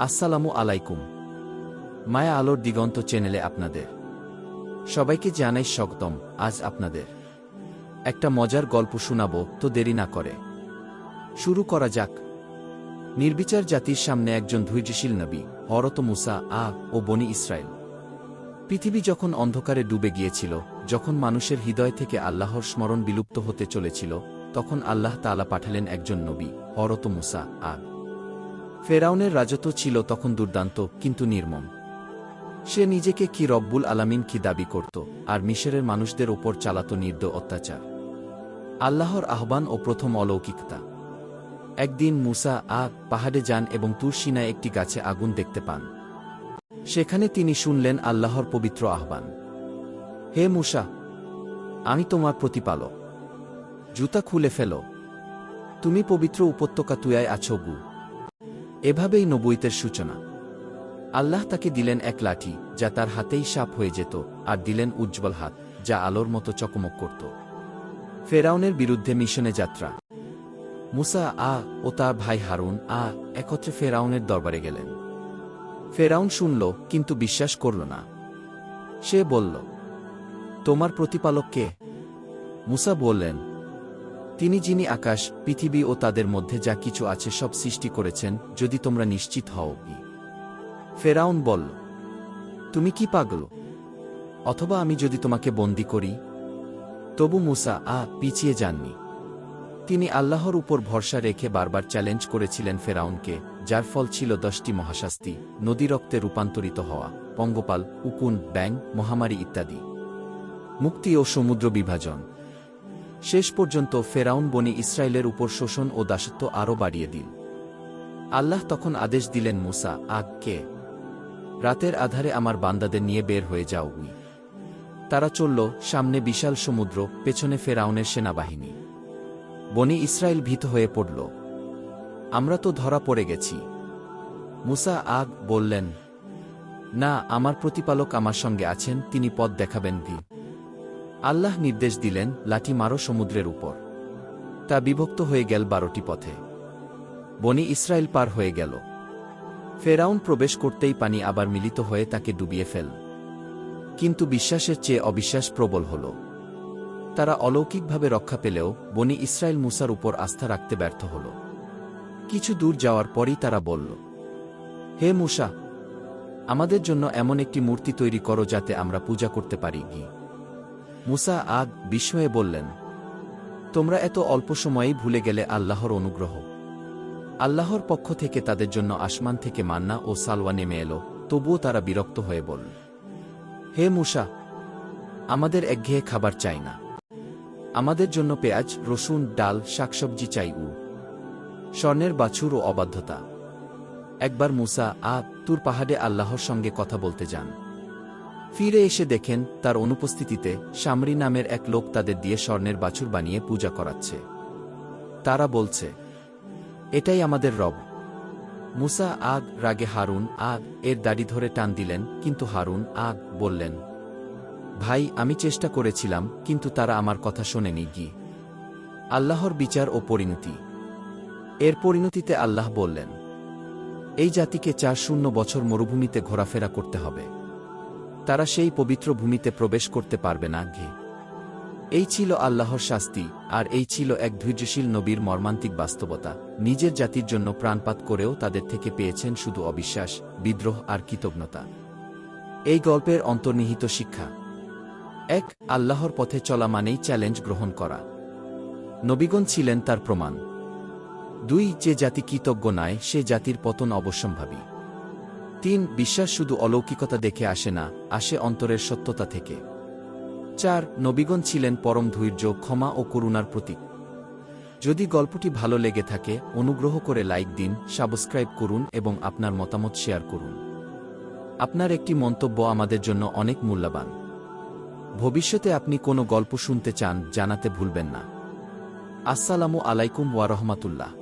আসসালামু আলাইকুম। মায়া আলোর দিগন্ত চ্যানেলে আপনাদের সবাইকে জানাই স্বাগতম, আজ আপনাদের একটা মজার গল্প শোনাব, তো দেরি না করে। শুরু করা যাক। নির্বিচার জাতির সামনে একজন ধৈর্যশীল নবী হরত মুসা, আ ও বনি ইসরায়েল পৃথিবী যখন অন্ধকারে ডুবে গিয়েছিল, যখন মানুষের হৃদয় থেকে আল্লাহর স্মরণ বিলুপ্ত হতে চলেছিল, তখন আল্লাহ তাআলা পাঠালেন একজন নবী হরত মুসা আগ ফেরাউনের রাজত্ব ছিল তখন দুর্দান্ত, কিন্তু নির্মম। সে নিজেকে কি রব্বুল আলামিন কি দাবি করত, আর মিশরের মানুষদের ওপর চালাত নির্দ অত্যাচার। আল্লাহর আহ্বান ও প্রথম অলৌকিকতা। একদিন মুসা আ পাহাড়ে যান এবং তুরসিনায় একটি গাছে আগুন দেখতে পান। সেখানে তিনি শুনলেন আল্লাহর পবিত্র আহ্বান। হে মুসা, আমি তোমার প্রতিপালক। জুতা খুলে ফেল। তুমি পবিত্র উপত্যকা তুয়ায় আছো গু। এভাবেই নবুইতের সূচনা। আল্লাহ তাকে দিলেন এক লাঠি, যা তার হাতেই সাপ হয়ে যেত, আর দিলেন উজ্জ্বল হাত, যা আলোর মতো চকমক করত। ফেরাউনের বিরুদ্ধে মিশনে যাত্রা। মুসা, আ, ও তার ভাই হারুন, আ, একত্রে ফেরাউনের দরবারে গেলেন। ফেরাউন শুনল, কিন্তু বিশ্বাস করল না। সে বলল, তোমার প্রতিপালক কে? মুসা বললেন তিনি যিনি আকাশ, পৃথিবী ও তাদের মধ্যে যা কিছু আছে সব সৃষ্টি করেছেন, যদি তোমরা নিশ্চিত হও। কি ফেরাউন বলল, তুমি কি পাগল? অথবা আমি যদি তোমাকে বন্দি করি? তবু মুসা, আ, পিছিয়ে যাননি। তিনি আল্লাহর উপর ভরসা রেখে বারবার চ্যালেঞ্জ করেছিলেন ফেরাউনকে, যার ফল ছিল দশটি মহাশাস্তি, নদী রক্তে রূপান্তরিত হওয়া, পঙ্গপাল, উকুন ব্যাং মহামারী ইত্যাদি। মুক্তি ও সমুদ্র বিভাজন। শেষ পর্যন্ত ফেরাউন বনি ইসরায়েলের উপর শোষণ ও দাসত্ব আরও বাড়িয়ে দিল। আল্লাহ তখন আদেশ দিলেন মুসা, আগ কে? রাতের আধারে আমার বান্দাদের নিয়ে বের হয়ে যাও উই। তারা চলল সামনে বিশাল সমুদ্র, পেছনে ফেরাউনের সেনাবাহিনী। বনি ইসরায়েল ভীত হয়ে পড়ল। আমরা তো ধরা পড়ে গেছি। মুসা আগ বললেন, না, আমার প্রতিপালক আমার সঙ্গে আছেন, তিনি পথ দেখাবেন ভি। আল্লাহ নির্দেশ দিলেন লাঠি মারো সমুদ্রের উপর। তা বিভক্ত হয়ে গেল বারোটি পথে। বনি ইসরায়েল পার হয়ে গেল। ফেরাউন প্রবেশ করতেই পানি আবার মিলিত হয়ে তাকে ডুবিয়ে ফেল। কিন্তু বিশ্বাসের চেয়ে অবিশ্বাস প্রবল হল। তারা অলৌকিকভাবে রক্ষা পেলেও বনি ইসরায়েল মুসার উপর আস্থা রাখতে ব্যর্থ হল। কিছু দূর যাওয়ার পরই তারা বলল, হে মুসা, আমাদের জন্য এমন একটি মূর্তি তৈরি করো যাতে আমরা পূজা করতে পারি। গি মুসা আগ বিস্ময়ে বললেন, তোমরা এত অল্প সময়েই ভুলে গেলে আল্লাহর অনুগ্রহ। আল্লাহর পক্ষ থেকে তাদের জন্য আসমান থেকে মান্না ও সালওয়া নেমে এলো, তবুও তারা বিরক্ত হয়ে বলল, হে মুসা, আমাদের একঘেয়ে খাবার চাই না। আমাদের জন্য পেঁয়াজ, রসুন, ডাল, শাকসবজি চাই উ। স্বর্ণের বাছুর ও অবাধ্যতা। একবার মুসা আ তুর পাহাড়ে আল্লাহর সঙ্গে কথা বলতে যান। ফিরে এসে দেখেন, তার অনুপস্থিতিতে সামরি নামের এক লোক তাদের দিয়ে স্বর্ণের বাছুর বানিয়ে পূজা করাচ্ছে। তারা বলছে, এটাই আমাদের রব। মুসা আগ রাগে হারুন আগ এর দাড়ি ধরে টান দিলেন, কিন্তু হারুন আগ বললেন, ভাই, আমি চেষ্টা করেছিলাম, কিন্তু তারা আমার কথা শোনেনি গি। আল্লাহর বিচার ও পরিণতি। এর পরিণতিতে আল্লাহ বললেন, এই জাতিকে চার শূন্য বছর মরুভূমিতে ঘোরাফেরা করতে হবে। তারা সেই পবিত্র ভূমিতে প্রবেশ করতে পারবে না, ঘে। এই ছিল আল্লাহর শাস্তি, আর এই ছিল এক ধৈর্যশীল নবীর মর্মান্তিক বাস্তবতা। নিজের জাতির জন্য প্রাণপাত করেও তাদের থেকে পেয়েছেন শুধু অবিশ্বাস, বিদ্রোহ আর কৃতজ্ঞতা। এই গল্পের অন্তর্নিহিত শিক্ষা। এক, আল্লাহর পথে চলা মানেই চ্যালেঞ্জ গ্রহণ করা। নবীগণ ছিলেন তার প্রমাণ। দুই, যে জাতি কৃতজ্ঞ নয় সে জাতির পতন অবশ্যম্ভাবী। তিন, বিশ্বাস শুধু অলৌকিকতা দেখে আসে না, আসে অন্তরের সত্যতা থেকে। চার, নবীগণ ছিলেন পরম ধৈর্য, ক্ষমা ও করুণার প্রতীক। যদি গল্পটি ভালো লেগে থাকে, অনুগ্রহ করে লাইক দিন, সাবস্ক্রাইব করুন এবং আপনার মতামত শেয়ার করুন। আপনার একটি মন্তব্য আমাদের জন্য অনেক মূল্যবান। ভবিষ্যতে আপনি কোনো গল্প শুনতে চান, জানাতে ভুলবেন না। আসসালামু আলাইকুম ওয়া রহমাতুল্লাহ।